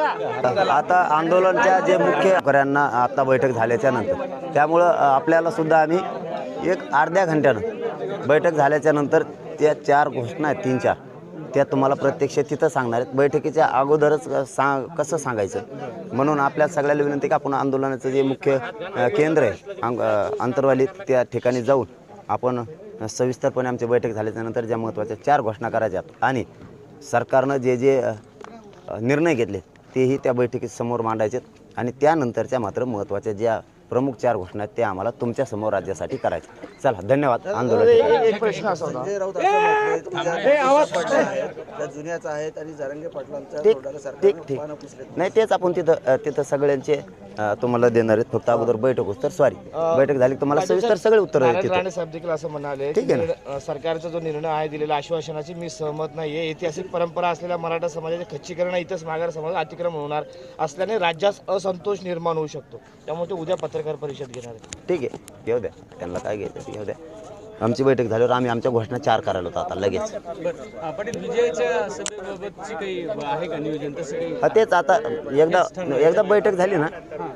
आता आंदोलनच्या जे मुख्य शेतकऱ्यांना आता बैठक झाल्याच्यानंतर त्यामुळं आपल्याला सुद्धा आम्ही एक अर्ध्या घंट्यानं बैठक झाल्याच्यानंतर त्या चार घोषणा आहेत तीन चार त्या तुम्हाला प्रत्यक्ष तिथं सांगणार आहेत. बैठकीच्या अगोदरच अ, सांग कसं सांगायचं? म्हणून आपल्या सगळ्याला विनंती की आपण आंदोलनाचं जे मुख्य केंद्र आहे अंग- अंतर्वालीत त्या ठिकाणी जाऊन आपण सविस्तरपणे आमची बैठक झाल्याच्यानंतर ज्या महत्त्वाच्या चार घोषणा करायच्या आणि सरकारनं जे जे निर्णय घेतले तेही त्या बैठकीत समोर मांडायचे आणि त्यानंतरच्या मात्र महत्त्वाच्या ज्या प्रमुख चार घोषणा आहेत त्या आम्हाला तुमच्यासमोर राज्यासाठी करायच्या चला धन्यवाद. आंदोलन एक प्रश्न असा होता. संजय राऊत असं म्हटले तुमच्या पडल्या आहेत त्या जुन्याच आहेत आणि जरंगे पाटलांच्या ठीक तोंडाला ठीक सरकारनं ठीक. पानं पुसलेत नाही तेच आपण तिथं अ, तिथं सगळ्यांचे अ, तुम्हाला देणार आहेत. फक्त अगोदर बैठक होत तर सॉरी बैठक झाली की तुम्हाला सविस्तर सगळे उत्तर नारायण राणे साहेब देखील असं म्हणाले ठीक आहे अ, सरकारचा जो निर्णय आहे दिलेला आश्वासनाची मी सहमत नाहीये. ऐतिहासिक परंपरा असलेल्या मराठा समाजाचे खच्चीकरण आहे, इथंच मागार समाज अतिक्रमण होणार असल्याने राज्यात असंतोष निर्माण होऊ शकतो. त्यामुळे ते उद्या पत्रकार परिषद घेणार आहेत ठीक आहे. घेऊ द्या. त्यांना काय घ्यायचं ते घेऊ द्या. आमची बैठक झाल्यावर आम्ही आमच्या घोषणा चार करायला होतो आता लगेच. बरं. पाटील विजयाच्या सभेबाबतची काही आहे का नियोजन? तसं काही हा तेच आता एकदा एकदा बैठक झाली ना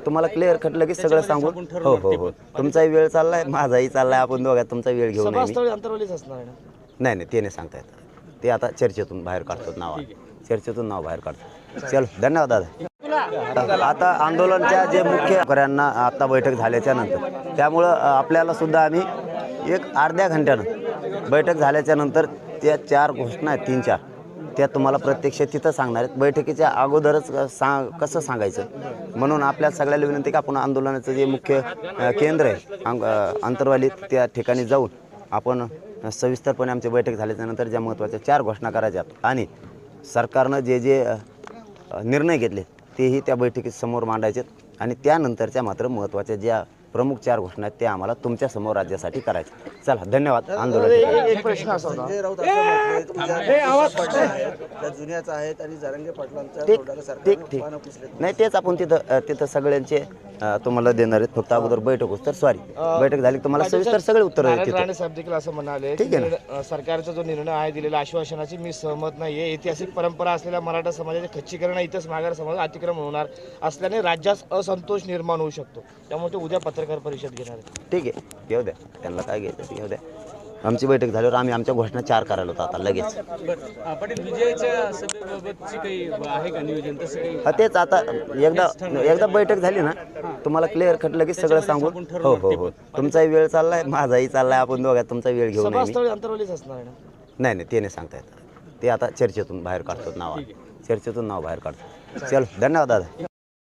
तुम्हाला क्लिअर कट लगेच सगळं सांगून हो हो हो. तुमचाही वेळ चाललाय माझाही चाललाय. आपण दोघात तुमचा वेळ घेऊन नाही सभास्थळी अंतर्वालीच असणार आहे ना? नाही नाही ते नाही सांगता येत. ते आता चर्चेतून बाहेर काढतो नाव. चर्चेतून नाव बाहेर काढतो चल धन्यवाद दादा. आता आंदोलनच्या जे मुख्य शेतकऱ्यांना आता बैठक झाल्याच्यानंतर त्यामुळं आपल्याला सुद्धा आम्ही एक अर्ध्या घंट्यानं बैठक झाल्याच्यानंतर त्या चार घोषणा आहेत तीन चार त्या तुम्हाला प्रत्यक्ष तिथं सांगणार आहेत. बैठकीच्या अगोदरच सांग कसं सांगायचं? म्हणून आपल्या सगळ्याला विनंती की आपण आंदोलनाचं जे मुख्य केंद्र आहे अंग- त्या ठिकाणी जाऊन आपण सविस्तरपणे आमची बैठक झाल्याच्यानंतर ज्या महत्त्वाच्या चार घोषणा करायच्या आणि सरकारनं जे जे निर्णय घेतले तेही त्या बैठकीत समोर मांडायचे आणि त्यानंतरच्या मात्र महत्त्वाच्या ज्या प्रमुख चार घोषणा आहेत त्या आम्हाला तुमच्यासमोर राज्यासाठी करायच्या चला धन्यवाद. आंदोलन एक प्रश्न असा होता. संजय राऊत असं म्हटले तुमच्या पडल्या आहेत त्या जुन्याच आहेत आणि जरंगे पाटलांच्या ठीक ठीक सरकारनं ठीक. पानं पुसलेत. नाही तेच आपण तिथं अ, तिथं सगळ्यांचे अ, तुम्हाला देणार आहेत. फक्त अगोदर बैठक होत तर सॉरी बैठक झाली की तुम्हाला सविस्तर सगळे उत्तर नारायण तिथं राणे साहेब देखील असं म्हणाले ठीक आहे अ, सरकारचा जो निर्णय आहे दिलेला आश्वासनाची मी सहमत नाहीये. ऐतिहासिक परंपरा असलेल्या मराठा समाजाचे खच्चीकरण आहे, इथंच मागार समाज अतिक्रमण होणार असल्याने राज्यात असंतोष निर्माण होऊ शकतो. त्यामुळे ते उद्या पत्रकार परिषद घेणार आहेत. ठीक आहे. घेऊ द्या. त्यांना काय घ्यायचं ते घेऊ द्या. आमची बैठक झाल्यावर आम्ही आमच्या घोषणा चार करायला होतो आता लगेच. बरं. पाटील विजयाच्या सभेबाबतची काही आहे का नियोजन? तसं काही हा तेच आता एकदा एकदा बैठक झाली ना तुम्हाला क्लिअर कट लगेच सगळं सांगून. हो हो हो. तुमचाही वेळ चाललाय माझाही चाललाय आपण दोघात तुमचा वेळ घेऊन नाही सभास्थळी अंतर्वालीच असणार आहे ना? नाही नाही ते नाही सांगता येत. ते आता चर्चेतून बाहेर काढतो नाव चर्चेतून नाव बाहेर काढतो. चल धन्यवाद दादा.